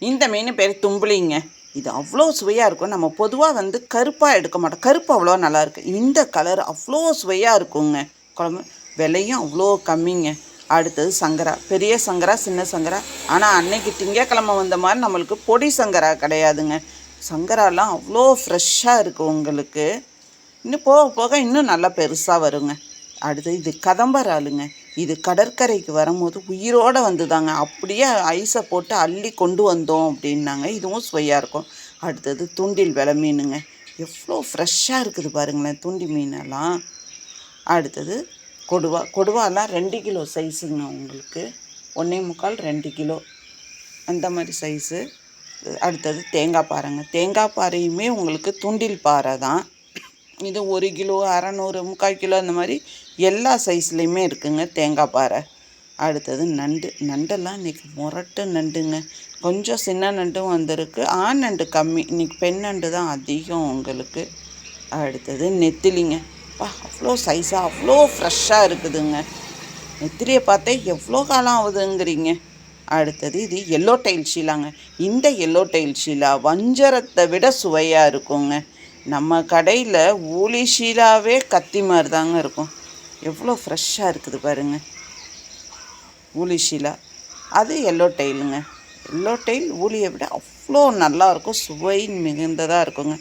இந்த மீன் பேர் தும்புலிங்க. இது அவ்வளோ சுவையாக இருக்கும். நம்ம பொதுவாக வந்து கருப்பாக எடுக்க மாட்டோம். கருப்பு அவ்வளோ நல்லாயிருக்கு இந்த கலர் அவ்வளோ சுவையாக இருக்குங்க. குழம்பு விலையும் அவ்வளோ கம்மிங்க. அடுத்தது சங்கரா. பெரிய சங்கரா சின்ன சங்கரா. ஆனால் அன்னைக்கு திங்கக்கிழமை வந்த மாதிரி நம்மளுக்கு பொடி சங்கரா கிடையாதுங்க. சங்கராலாம் அவ்வளோ ஃப்ரெஷ்ஷாக இருக்குது உங்களுக்கு. இன்னும் போக போக இன்னும் நல்லா பெருசாக வருங்க. அடுத்து இது கதம்பராளுங்க. இது கடற்கரைக்கு வரும்போது உயிரோடு வந்துதாங்க. அப்படியே ஐஸை போட்டு அள்ளி கொண்டு வந்தோம் அப்படின்னாங்க. இதுவும் சுவையாக இருக்கும். அடுத்தது தூண்டில் விலை மீனுங்க. எவ்வளோ ஃப்ரெஷ்ஷாக இருக்குது பாருங்களேன் தூண்டி மீனெல்லாம். அடுத்தது கொடுவா கொடுவாலாம் ரெண்டு கிலோ சைஸுங்க உங்களுக்கு. ஒன்றே முக்கால் ரெண்டு கிலோ. அந்த மாதிரி சைஸு. அடுத்தது தேங்காய் பாறைங்க. தேங்காய் பாறையுமே உங்களுக்கு தூண்டில் பாறை தான். இது ஒரு கிலோ அறநூறு முக்கால் கிலோ அந்த மாதிரி எல்லா சைஸ்லேயுமே இருக்குங்க தேங்காய் பாறை. அடுத்தது நண்டு. நண்டெல்லாம் இன்றைக்கி முரட்டு நண்டுங்க. கொஞ்சம் சின்ன நண்டும் வந்திருக்கு. ஆண் நண்டு கம்மி. இன்றைக்கி பெண் நண்டு தான் அதிகம் உங்களுக்கு. அடுத்தது நெத்திலிங்க. பா அவ்வளோ சைஸாக அவ்வளோ ஃப்ரெஷ்ஷாக இருக்குதுங்க. நெத்திலியை பார்த்தே எவ்வளோ காலம் ஆகுதுங்கிறீங்க. அடுத்தது இது எல்லோ டைல் ஷீலாங்க இந்த எல்லோ டைல் ஷீலா வஞ்சரத்தை விட சுவையாக இருக்குங்க. நம்ம கடையில் ஊழி ஷீலாவே கத்தி மாதிரி தாங்க இருக்கும். எவ்வளோ ஃப்ரெஷ்ஷாக இருக்குது பாருங்க. ஊழி ஷீலா. அது எல்லோ டெய்லுங்க எல்லோ டைல் ஊழியை விட அவ்வளோ நல்லா இருக்கும். சுவை மிகுந்ததாக இருக்குங்க.